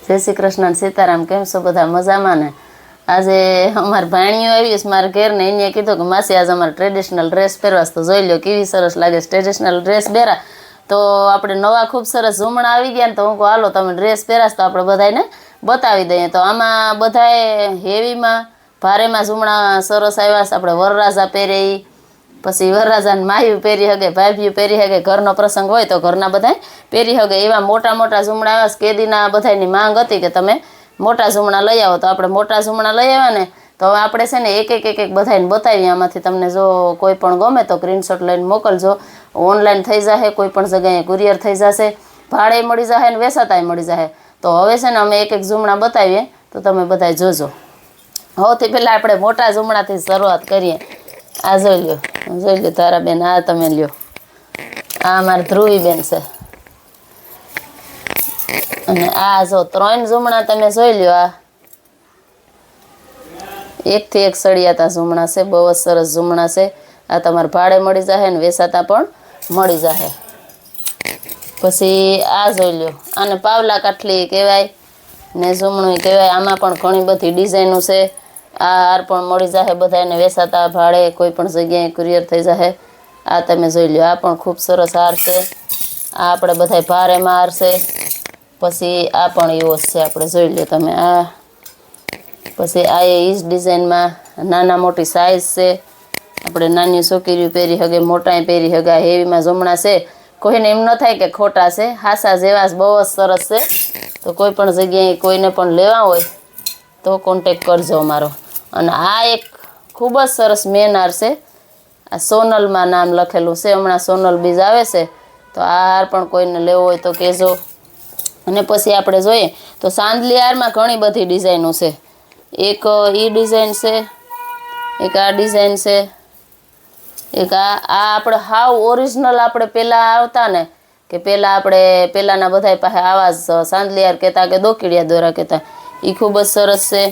જય શ્રી કૃષ્ણ સીતારામ, કેમ છો બધા મજામાં ને? આજે અમારે ભાણીઓ આવી છે, મારા ઘેર ને એને કીધું કે માસી આજે અમારે ટ્રેડિશનલ ડ્રેસ પહેરવાસ તો જોઈ લો કેવી સરસ લાગે છે ટ્રેડિશનલ ડ્રેસ પહેરા. તો આપણે નવા ખૂબ સરસ ઝુમણા આવી ગયા ને તો હું કહું, હાલો, તમે ડ્રેસ પહેરાશ તો આપણે બધાને બતાવી દઈએ. તો આમાં બધાએ હેવીમાં ભારેમાં ઝુમણા સરસ આવ્યા આપણે વરરાજા પહેરે પછી વરરાજાને માયું પહેરી હગે ભાભીયું પહેરી હગે, ઘરનો પ્રસંગ હોય તો ઘરના બધા પહેરી હગે. એવા મોટા મોટા ઝુમણા આવ્યા કેદીના બધાની માંગ હતી કે તમે મોટા ઝુમણા લઈ આવો. તો આપણે મોટા ઝુમણા લઈ આવ્યા ને તો હવે આપણે છે ને એક એક એક એક બધાને બતાવીએ. આમાંથી તમને જો કોઈ પણ ગમે તો સ્ક્રીનશોટ લઈને મોકલજો. ઓનલાઈન થઈ જશે કોઈ પણ જગ્યાએ કુરિયર થઈ જશે. ભાડે મળી જશે ને વેસાતાય મળી જશે તો હવે છે ને અમે એક એક ઝુમણા બતાવીએ. તો તમે બધાય જોજો. સૌથી પહેલાં આપણે મોટા ઝુમણાથી શરૂઆત કરીએ. આ જોઈ લ્યો જોઈ લ્યો તારા બેન આ તમે લ્યો. આ મારા ધ્રુવી બેન છે. અને આ જો ત્રણ ઝુમણા તમે જોઈ લ્યો આ. એકથી એક સળિયાતા ઝુમણા છે, બહુ જ સરસ ઝુમણા છે. આ તમારે ભાડે મળી જશે ને વેસાતા પણ મળી જશે પછી આ જોઈ લ્યો, આને પાવલા કાઠલી કહેવાય ને ઝુમણું કહેવાય, આમાં પણ ઘણી બધી ડિઝાઇનો છે. આ હાર પણ મળી જશે બધાને વેસાતા, ભાડે, કોઈ પણ જગ્યાએ કુરિયર થઈ જશે આ તમે જોઈ લો આ પણ ખૂબ સરસ હાર છે. આ આપણે બધાય ભારેમાં હાર છે. પછી આ પણ એવો છે આપણે જોઈ લો તમે, આ. પછી આ એ ઈજ ડિઝાઇનમાં નાના મોટી સાઇઝ છે. આપણે નાની છોકરીઓ પહેરી હગે મોટાએ પહેરી હગા હેવીમાં જમણા છે. કોઈને એમ ન થાય કે ખોટા છે, હાસા જેવા બહુ જ સરસ છે. તો કોઈ પણ જગ્યાએ કોઈને પણ લેવા હોય, તો કોન્ટેક કરજો અમારો. અને આ એક ખૂબ જ સરસ મેન હાર છે. આ સોનલમાં નામ લખેલું છે. હમણાં સોનલ બીજ આવે છે. તો આ હાર પણ કોઈને લેવો હોય તો કહેજો. અને પછી આપણે જોઈએ તો સાંદલી હારમાં ઘણી બધી ડિઝાઇનો છે. એક એ ડિઝાઇન છે. એક આ ડિઝાઇન છે. એક આ આ આપણે હાવ ઓરિજિનલ આપણે પહેલાં આવતા ને કે પહેલાં આપણે પહેલાંના બધા પાસે આવા સાંદલિયાર કહેતા કે દોકીડિયા દોરા કહેતા. એ ખૂબ જ સરસ છે.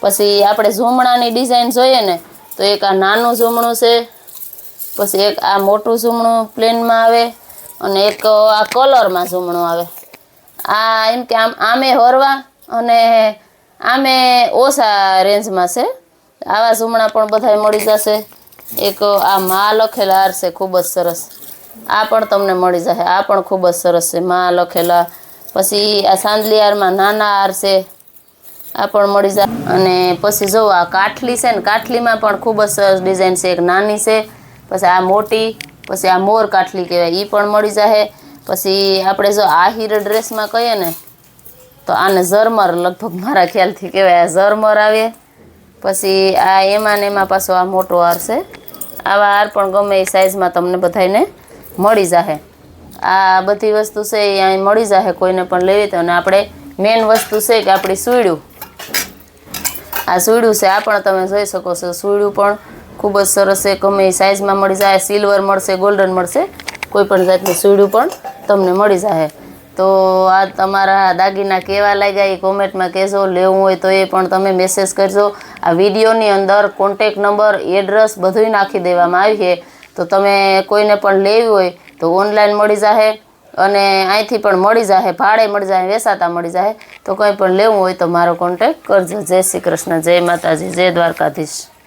પછી આપણે ઝૂમણાની ડિઝાઇન જોઈએ ને, તો એક આ નાનું ઝૂમણું છે, પછી એક આ મોટું ઝૂમણું પ્લેનમાં આવે અને એક આ કલરમાં ઝૂમણું આવે. આ એમ કે આમ, આમે હરવા અને આમે ઓછા રેન્જમાં છે. આવા ઝૂમણા પણ બધાય મળી જશે. એક આ મા લખેલા હાર છે, ખૂબ જ સરસ. આ પણ તમને મળી જશે. આ પણ ખૂબ જ સરસ છે, મા લખેલા. પછી આ સાંદલી હારમાં નાના હાર છે. આ પણ મળી જાય. અને પછી જો આ કાઠલી છે ને, કાઠલીમાં પણ ખૂબ જ સરસ ડિઝાઇન છે. એક નાની છે, પછી આ મોટી, પછી આ મોર કાઠલી કહેવાય એ પણ મળી જાય પછી આપણે જો આ હીર ડ્રેસમાં કહીએ ને, તો આને ઝરમર લગભગ મારા ખ્યાલથી કહેવાય. આ ઝરમર આવે, પછી આ એમાં ને એમાં પાછો આ મોટો હાર છે. આવા હાર પણ ગમે એ સાઇઝમાં તમને બધાને મળી જશે આ બધી વસ્તુ છે એ અહીં મળી જશે કોઈને પણ લેવી તો. અને આપણે મેઇન વસ્તુ છે કે આપણી સુઈડું આ સુડું છે, આ પણ તમે જોઈ શકો છો. સુડું પણ ખૂબ જ સરસ છે, ગમે સાઇઝમાં મળી જાય. સિલ્વર મળશે ગોલ્ડન મળશે, કોઈ પણ જાતનું સુડું પણ તમને મળી જાય. તો આ તમારા દાગીના કેવા લાગ્યા એ કોમેન્ટમાં કહેજો. લેવું હોય તો એ પણ તમે મેસેજ કરજો. આ વિડીયોની અંદર કોન્ટેક નંબર એડ્રેસ બધુંય નાખી દેવામાં આવીએ તો તમે કોઈને પણ લેવી હોય તો ઓનલાઈન મળી જાય અને અહીંથી પણ મળી જાય ભાડે મળી જાય વેસાતા મળી જાય તો કંઈ પણ લેવું હોય તો મારો કોન્ટેક કરજો. જય શ્રી કૃષ્ણ, જય માતાજી, જય દ્વારકાધીશ.